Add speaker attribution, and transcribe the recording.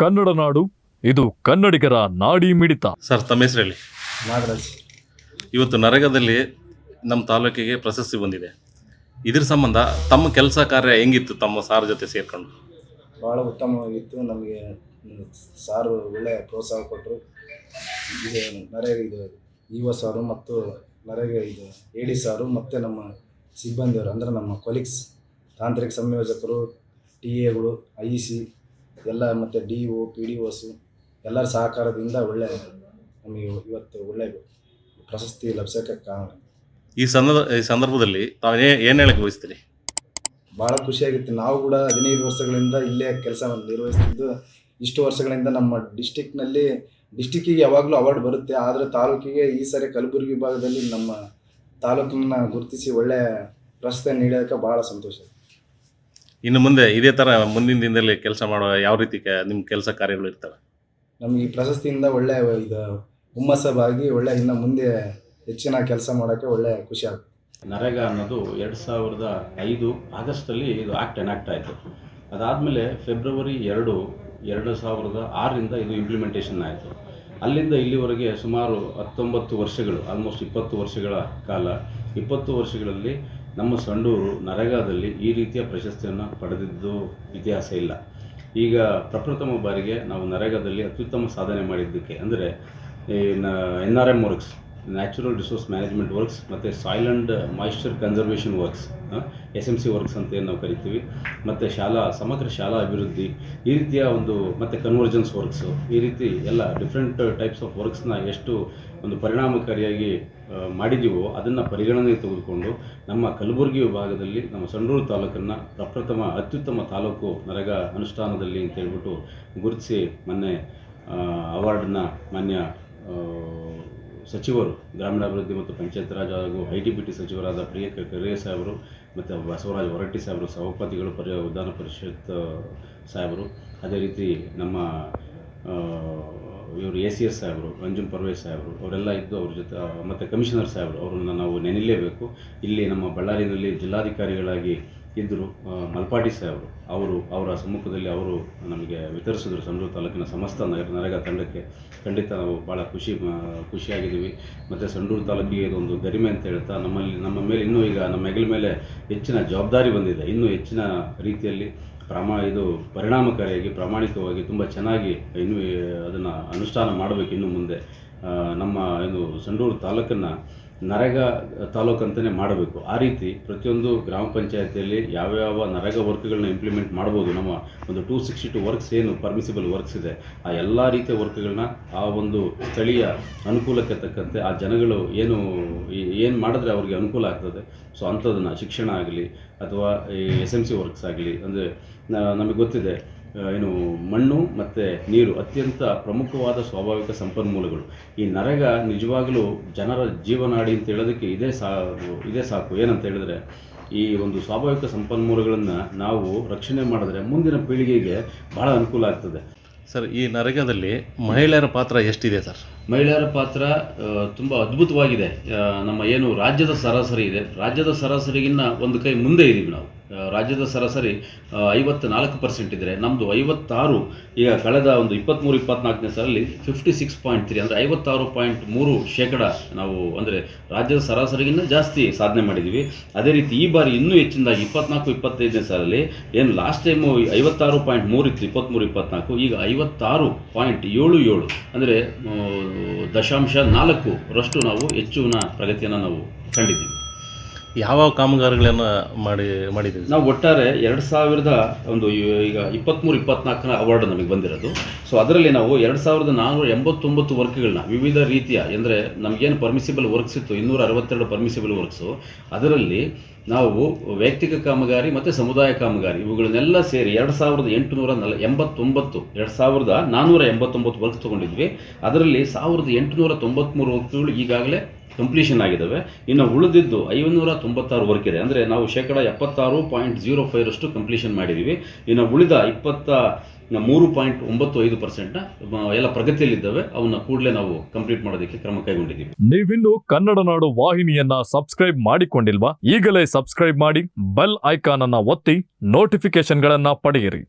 Speaker 1: ಕನ್ನಡ ನಾಡು ಇದು ಕನ್ನಡಿಗರ ನಾಡಿ ಮಿಡಿತ.
Speaker 2: ಸರ್ ತಮ್ಮ ಹೆಸರು ಹೇಳಿ.
Speaker 3: ನಾಗರಾಜ್.
Speaker 2: ಇವತ್ತು ನರಗದಲ್ಲಿ ನಮ್ಮ ತಾಲೂಕಿಗೆ ಪ್ರಶಸ್ತಿ ಬಂದಿದೆ. ಇದ್ರ ಸಂಬಂಧ ತಮ್ಮ ಕೆಲಸ ಕಾರ್ಯ ಹೆಂಗಿತ್ತು ತಮ್ಮ ಸಾರ್ ಜೊತೆ ಸೇರ್ಕೊಂಡು?
Speaker 3: ಭಾಳ ಉತ್ತಮವಾಗಿತ್ತು. ನಮಗೆ ಸಾರು ಒಳ್ಳೆಯ ಪ್ರೋತ್ಸಾಹ ಕೊಟ್ಟರು ಇದು ನರೇಗ ಇದು ಯುವ ಒ ಸಾರು ಮತ್ತು ನರೇಗ ಇದು ಎಡಿ ಸಾರು ಮತ್ತು ನಮ್ಮ ಸಿಬ್ಬಂದಿಯವರು ಅಂದರೆ ನಮ್ಮ ಕೊಲೀಗ್ಸ್ ತಾಂತ್ರಿಕ ಸಂಯೋಜಕರು ಟಿ ಎಗಳು ಐ ಸಿ ಎಲ್ಲ ಮತ್ತು ಡಿ ಒ ಪಿ ಡಿ ಒಸು ಎಲ್ಲರ ಸಹಕಾರದಿಂದ ಒಳ್ಳೆ ನಮಗೆ ಇವತ್ತು ಒಳ್ಳೆ ಪ್ರಶಸ್ತಿ ಲಭಿಸೋಕ್ಕೆ ಕಾರಣ.
Speaker 2: ಈ ಸಂದರ್ಭ ಈ ಸಂದರ್ಭದಲ್ಲಿ ತಾವು ಏನು ಹೇಳಕ್ಕೆ ಬಯಸ್ತೀರಿ?
Speaker 3: ಭಾಳ ಖುಷಿಯಾಗಿತ್ತು. ನಾವು ಕೂಡ ಹದಿನೈದು ವರ್ಷಗಳಿಂದ ಇಲ್ಲೇ ಕೆಲಸ ನಿರ್ವಹಿಸ್ತಿದ್ದು ಇಷ್ಟು ವರ್ಷಗಳಿಂದ ನಮ್ಮ ಡಿಸ್ಟಿಕ್ನಲ್ಲಿ ಡಿಸ್ಟಿಕ್ಕಿಗೆ ಯಾವಾಗಲೂ ಅವಾರ್ಡ್ ಬರುತ್ತೆ. ಆದರೆ ತಾಲೂಕಿಗೆ ಈ ಸರಿ ಕಲಬುರಗಿ ವಿಭಾಗದಲ್ಲಿ ನಮ್ಮ ತಾಲೂಕನ್ನ ಗುರುತಿಸಿ ಒಳ್ಳೆಯ ಪ್ರಶಸ್ತಿ ನೀಡೋಕ್ಕೆ ಭಾಳ ಸಂತೋಷ
Speaker 2: ಇನ್ನು ಮುಂದೆ ಇದೇ ಥರ ಮುಂದಿನ ದಿನದಲ್ಲಿ ಕೆಲಸ ಮಾಡುವ ಯಾವ ರೀತಿ ಕೆ- ನಿಮ್ಮ ಕೆಲಸ ಕಾರ್ಯಗಳು ಇರ್ತವೆ?
Speaker 3: ನಮಗೆ ಈ ಪ್ರಶಸ್ತಿಯಿಂದ ಒಳ್ಳೆಯ ಇದು ಹುಮ್ಮಸ್ಸಾಗಿ ಒಳ್ಳೆ ಇನ್ನು ಮುಂದೆ ಹೆಚ್ಚಿನ ಕೆಲಸ ಮಾಡೋಕ್ಕೆ ಒಳ್ಳೆ ಖುಷಿ ಆಗುತ್ತೆ.
Speaker 4: ನರೇಗಾ ಅನ್ನೋದು ಎರಡು ಸಾವಿರದ ಐದು ಆಗಸ್ಟಲ್ಲಿ ಇದು ಆ್ಯಕ್ಟ್ ಎನಾಕ್ಟ್ ಆಯಿತು. ಅದಾದಮೇಲೆ ಫೆಬ್ರವರಿ ಎರಡು ಎರಡು ಸಾವಿರದ ಆರರಿಂದ ಇದು ಇಂಪ್ಲಿಮೆಂಟೇಷನ್ ಆಯಿತು. ಅಲ್ಲಿಂದ ಇಲ್ಲಿವರೆಗೆ ಸುಮಾರು ಹತ್ತೊಂಬತ್ತು ವರ್ಷಗಳು ಆಲ್ಮೋಸ್ಟ್ ಇಪ್ಪತ್ತು ವರ್ಷಗಳ ಕಾಲ. ಇಪ್ಪತ್ತು ವರ್ಷಗಳಲ್ಲಿ ನಮ್ಮ ಸಂಡೂರು ನರೇಗಾದಲ್ಲಿ ಈ ರೀತಿಯ ಪ್ರಶಸ್ತಿಯನ್ನು ಪಡೆದಿದ್ದು ಇತಿಹಾಸ ಇಲ್ಲ. ಈಗ ಪ್ರಪ್ರಥಮ ಬಾರಿಗೆ ನಾವು ನರೇಗಾದಲ್ಲಿ ಅತ್ಯುತ್ತಮ ಸಾಧನೆ ಮಾಡಿದ್ದಕ್ಕೆ ಅಂದರೆ N R M works. Natural resource management works ಮತ್ತು soil and moisture conservation works S M C works ಅಂತ ಏನು ನಾವು ಕರಿತೀವಿ. ಮತ್ತು ಶಾಲಾ, ಸಮಗ್ರ ಶಾಲಾ ಅಭಿವೃದ್ಧಿ, ಈ ರೀತಿಯ ಒಂದು ಮತ್ತು ಕನ್ವರ್ಜೆನ್ಸ್ ವರ್ಕ್ಸು ಈ ರೀತಿ ಎಲ್ಲ ಡಿಫ್ರೆಂಟ್ ಟೈಪ್ಸ್ ಆಫ್ ವರ್ಕ್ಸ್ನ ಎಷ್ಟು ಒಂದು ಪರಿಣಾಮಕಾರಿಯಾಗಿ ಮಾಡಿದೀವೋ ಅದನ್ನು ಪರಿಗಣನೆಗೆ ತೆಗೆದುಕೊಂಡು ನಮ್ಮ ಕಲಬುರಗಿ ವಿಭಾಗದಲ್ಲಿ ನಮ್ಮ ಸಂಡೂರು ತಾಲೂಕನ್ನು ಪ್ರಪ್ರಥಮ ಅತ್ಯುತ್ತಮ ತಾಲೂಕು ನರಗ ಅನುಷ್ಠಾನದಲ್ಲಿ ಅಂತ ಹೇಳ್ಬಿಟ್ಟು ಗುರುತಿಸಿ ಮೊನ್ನೆ ಅವಾರ್ಡನ್ನ ಮಾನ್ಯ ಸಚಿವರು, ಗ್ರಾಮೀಣಾಭಿವೃದ್ಧಿ ಮತ್ತು ಪಂಚಾಯತ್ ರಾಜ್ ಹಾಗೂ ಐ ಟಿ ಬಿ ಟಿ ಸಚಿವರಾದ ಪ್ರಿಯ ಖರ್ಗೆ ಸಾಹೇಬರು ಮತ್ತು ಬಸವರಾಜ ಹೊರಟ್ಟಿ ಸಾಹೇಬರು, ಸಭಾಪತಿಗಳು, ಪರಿ ವಿಧಾನ ಪರಿಷತ್, ಸಾಹೇಬರು. ಅದೇ ರೀತಿ ನಮ್ಮ ಇವರು ಎ ಸಿ ಎಸ್ ಸಾಹೇಬರು ರಂಜನ್ ಪರ್ವೇಶ್ ಸಾಹೇಬರು, ಅವರೆಲ್ಲ ಇದ್ದು ಅವ್ರ ಜೊತೆ ಮತ್ತು ಕಮಿಷನರ್ ಸಾಹೇಬರು, ಅವರನ್ನು ನಾವು ನೆನಿಲೇಬೇಕು. ಇಲ್ಲಿ ನಮ್ಮ ಬಳ್ಳಾರಿನಲ್ಲಿ ಜಿಲ್ಲಾಧಿಕಾರಿಗಳಾಗಿ ಇದ್ದರು ಮಲ್ಪಾಟಿ ಸಾಹೇಬರು. ಅವರು ಅವರ ಸಮ್ಮುಖದಲ್ಲಿ ಅವರು ನಮಗೆ ವಿತರಿಸಿದ್ರು ಸಂಡೂರು ತಾಲೂಕಿನ ಸಮಸ್ತ ನಗರ, ನರೇಗಾ ತಂಡಕ್ಕೆ. ಖಂಡಿತ ನಾವು ಭಾಳ ಖುಷಿ ಖುಷಿಯಾಗಿದ್ದೀವಿ. ಮತ್ತು ಸಂಡೂರು ತಾಲೂಕಿಗೆ ಇದೊಂದು ಗರಿಮೆ ಅಂತ ಹೇಳ್ತಾ, ನಮ್ಮಲ್ಲಿ, ನಮ್ಮ ಮೇಲೆ ಇನ್ನೂ ಈಗ, ನಮ್ಮ ಹೆಗಲ ಮೇಲೆ ಹೆಚ್ಚಿನ ಜವಾಬ್ದಾರಿ ಬಂದಿದೆ. ಇನ್ನೂ ಹೆಚ್ಚಿನ ರೀತಿಯಲ್ಲಿ ಪ್ರಾಮಾ, ಇದು ಪರಿಣಾಮಕಾರಿಯಾಗಿ, ಪ್ರಾಮಾಣಿಕವಾಗಿ ತುಂಬ ಚೆನ್ನಾಗಿ ಇನ್ನು, ಅದನ್ನು ಅನುಷ್ಠಾನ ಮಾಡಬೇಕು ಇನ್ನು ಮುಂದೆ. ನಮ್ಮ, ಇದು, ಸಂಡೂರು ತಾಲೂಕನ್ನು ನರೇಗಾ ತಾಲೂಕು ಅಂತಲೇ ಮಾಡಬೇಕು. ಆ ರೀತಿ ಪ್ರತಿಯೊಂದು ಗ್ರಾಮ ಪಂಚಾಯತಿಯಲ್ಲಿ ಯಾವ್ಯಾವ ನರೇಗಾ ವರ್ಕ್ಗಳನ್ನ ಇಂಪ್ಲಿಮೆಂಟ್ ಮಾಡ್ಬೋದು, ನಮ್ಮ ಒಂದು ಟೂ ಸಿಕ್ಸ್ಟಿ ಟು ವರ್ಕ್ಸ್ ಏನು ಪರ್ಮಿಸಿಬಲ್ ವರ್ಕ್ಸ್ ಇದೆ, ಆ ಎಲ್ಲ ರೀತಿಯ ವರ್ಕ್ಗಳನ್ನ ಆ ಒಂದು ಸ್ಥಳೀಯ ಅನುಕೂಲಕ್ಕೆ ತಕ್ಕಂತೆ ಆ ಜನಗಳು ಏನು ಏನು ಮಾಡಿದ್ರೆ ಅವ್ರಿಗೆ ಅನುಕೂಲ ಆಗ್ತದೆ. ಸೊ ಅಂಥದ್ದನ್ನು ಶಿಕ್ಷಣ ಆಗಲಿ, ಅಥವಾ ಈ ಎಸ್ ಎಂ ಸಿ ವರ್ಕ್ಸ್ ಆಗಲಿ, ಅಂದರೆ ನಮಗೆ ಗೊತ್ತಿದೆ ಏನು ಮಣ್ಣು ಮತ್ತು ನೀರು ಅತ್ಯಂತ ಪ್ರಮುಖವಾದ ಸ್ವಾಭಾವಿಕ ಸಂಪನ್ಮೂಲಗಳು. ಈ ನರಗ ನಿಜವಾಗಲೂ ಜನರ ಜೀವನಾಡಿ ಅಂತ ಹೇಳೋದಕ್ಕೆ ಇದೇ ಸಾ ಇದೇ ಸಾಕು. ಏನಂತ ಹೇಳಿದ್ರೆ ಈ ಒಂದು ಸ್ವಾಭಾವಿಕ ಸಂಪನ್ಮೂಲಗಳನ್ನು ನಾವು ರಕ್ಷಣೆ ಮಾಡಿದ್ರೆ ಮುಂದಿನ ಪೀಳಿಗೆಗೆ ಭಾಳ ಅನುಕೂಲ ಆಗ್ತದೆ.
Speaker 2: ಸರ್ ಈ ನರಗದಲ್ಲಿ ಮಹಿಳೆಯರ ಪಾತ್ರ ಎಷ್ಟಿದೆ ಸರ್?
Speaker 4: ಮಹಿಳೆಯರ ಪಾತ್ರ ತುಂಬ ಅದ್ಭುತವಾಗಿದೆ. ನಮ್ಮ ಏನು ರಾಜ್ಯದ ಸರಾಸರಿ ಇದೆ. ರಾಜ್ಯದ ಸರಾಸರಿಗಿನ್ನ ಒಂದು ಕೈ ಮುಂದೆ ಇದ್ದೀವಿ ನಾವು. ರಾಜ್ಯದ ಸರಾಸರಿ ಐವತ್ತು ನಾಲ್ಕು ಪರ್ಸೆಂಟ್ ಇದ್ದರೆ ನಮ್ಮದು ಐವತ್ತಾರು, ಈಗ ಕಳೆದ ಒಂದು ಇಪ್ಪತ್ತ್ಮೂರು ಇಪ್ಪತ್ತ್ನಾಲ್ಕನೇ ಸಾಲಲ್ಲಿ ಫಿಫ್ಟಿ ಸಿಕ್ಸ್ ಪಾಯಿಂಟ್ ತ್ರೀ ಅಂದರೆ ಐವತ್ತಾರು ಪಾಯಿಂಟ್ ಮೂರು ಶೇಕಡ ನಾವು ಅಂದರೆ ರಾಜ್ಯದ ಸರಾಸರಿಗಿನ್ನ ಜಾಸ್ತಿ ಸಾಧನೆ ಮಾಡಿದ್ದೀವಿ ಅದೇ ರೀತಿ ಈ ಬಾರಿ ಇನ್ನೂ ಹೆಚ್ಚಿನದಾಗಿ ಇಪ್ಪತ್ನಾಲ್ಕು, ಇಪ್ಪತ್ತೈದನೇ ಸಾಲಲ್ಲಿ ಏನು ಲಾಸ್ಟ್ ಟೈಮು ಐವತ್ತಾರು ಪಾಯಿಂಟ್ ಮೂರು ಇತ್ತು ಇಪ್ಪತ್ತ್ಮೂರು ಇಪ್ಪತ್ನಾಲ್ಕು, ಈಗ ಐವತ್ತಾರು ಪಾಯಿಂಟ್ ಏಳು ಏಳು ಅಂದರೆ ದಶಾಂಶ ನಾಲ್ಕು ರಷ್ಟು ನಾವು ಹೆಚ್ಚಿನ ಪ್ರಗತಿಯನ್ನು ನಾವು ಕಂಡಿದ್ದೀವಿ.
Speaker 2: ಯಾವ ಕಾಮಗಾರಿಗಳನ್ನು ಮಾಡಿ ಮಾಡಿದ್ದೀವಿ
Speaker 4: ನಾವು ಒಟ್ಟಾರೆ ಎರಡು ಸಾವಿರದ ಒಂದು ಈಗ ಇಪ್ಪತ್ತ್ಮೂರು ಇಪ್ಪತ್ನಾಲ್ಕನ ಅವಾರ್ಡ್ ನಮಗೆ ಬಂದಿರೋದು. ಸೊ ಅದರಲ್ಲಿ ನಾವು ಎರಡು ಸಾವಿರದ ನಾನ್ನೂರ ಎಂಬತ್ತೊಂಬತ್ತು ವರ್ಕ್ಗಳನ್ನ ವಿವಿಧ ರೀತಿಯ, ಅಂದರೆ ನಮಗೇನು ಪರ್ಮಿಸಿಬಲ್ ವರ್ಕ್ಸ್ ಇತ್ತು, ಇನ್ನೂರ ಅರವತ್ತೆರಡು ಪರ್ಮಿಸಿಬಲ್ ವರ್ಕ್ಸು ಅದರಲ್ಲಿ ನಾವು ವೈಯಕ್ತಿಕ ಕಾಮಗಾರಿ ಮತ್ತು ಸಮುದಾಯ ಕಾಮಗಾರಿ, ಇವುಗಳನ್ನೆಲ್ಲ ಸೇರಿ ಎರಡು ಸಾವಿರದ ಎಂಟುನೂರ ನಲ, ಎಂಬತ್ತೊಂಬತ್ತು, ಎರಡು ಸಾವಿರದ ನಾನ್ನೂರ ಎಂಬತ್ತೊಂಬತ್ತು ವರ್ಕ್ಸ್ ತೊಗೊಂಡಿದ್ವಿ. ಅದರಲ್ಲಿ ಸಾವಿರದ ಎಂಟುನೂರ ತೊಂಬತ್ತ್ಮೂರು ವರ್ಕ್ಗಳು ಈಗಾಗಲೇ ಕಂಪ್ಲೀಷನ್ ಆಗಿದ್ದಾವೆ ಇನ್ನು ಉಳಿದಿದ್ದು ಐನೂರ ತೊಂಬತ್ತಾರು ವರ್ಕ್ ಇದೆ. ಅಂದರೆ ನಾವು ಶೇಕಡ ಎಪ್ಪತ್ತಾರು ಪಾಯಿಂಟ್ ಜೀರೋ ಫೈವರಷ್ಟು ಕಂಪ್ಲೀಷನ್ ಮಾಡಿದ್ದೀವಿ ಇನ್ನು ಉಳಿದ ಇಪ್ಪತ್ತ ಮೂರು ಪಾಯಿಂಟ್ ಒಂಬತ್ತು ಐದು ಪರ್ಸೆಂಟ್ನ ಎಲ್ಲ ಪ್ರಗತಿಯಲ್ಲಿದ್ದಾವೆ. ಅವನ್ನ ಕೂಡಲೇ ನಾವು ಕಂಪ್ಲೀಟ್ ಮಾಡೋದಕ್ಕೆ ಕ್ರಮ ಕೈಗೊಂಡಿದ್ದೀವಿ.
Speaker 1: ನೀವಿನ್ನು ಕನ್ನಡ ನಾಡು ವಾಹಿನಿಯನ್ನ ಸಬ್ಸ್ಕ್ರೈಬ್ ಮಾಡಿಕೊಂಡಿಲ್ವಾ? ಈಗಲೇ ಸಬ್ಸ್ಕ್ರೈಬ್ ಮಾಡಿ ಬೆಲ್ ಐಕಾನ್ ಅನ್ನ ಒತ್ತಿ ನೋಟಿಫಿಕೇಶನ್ಗಳನ್ನ ಪಡೆಯಿರಿ.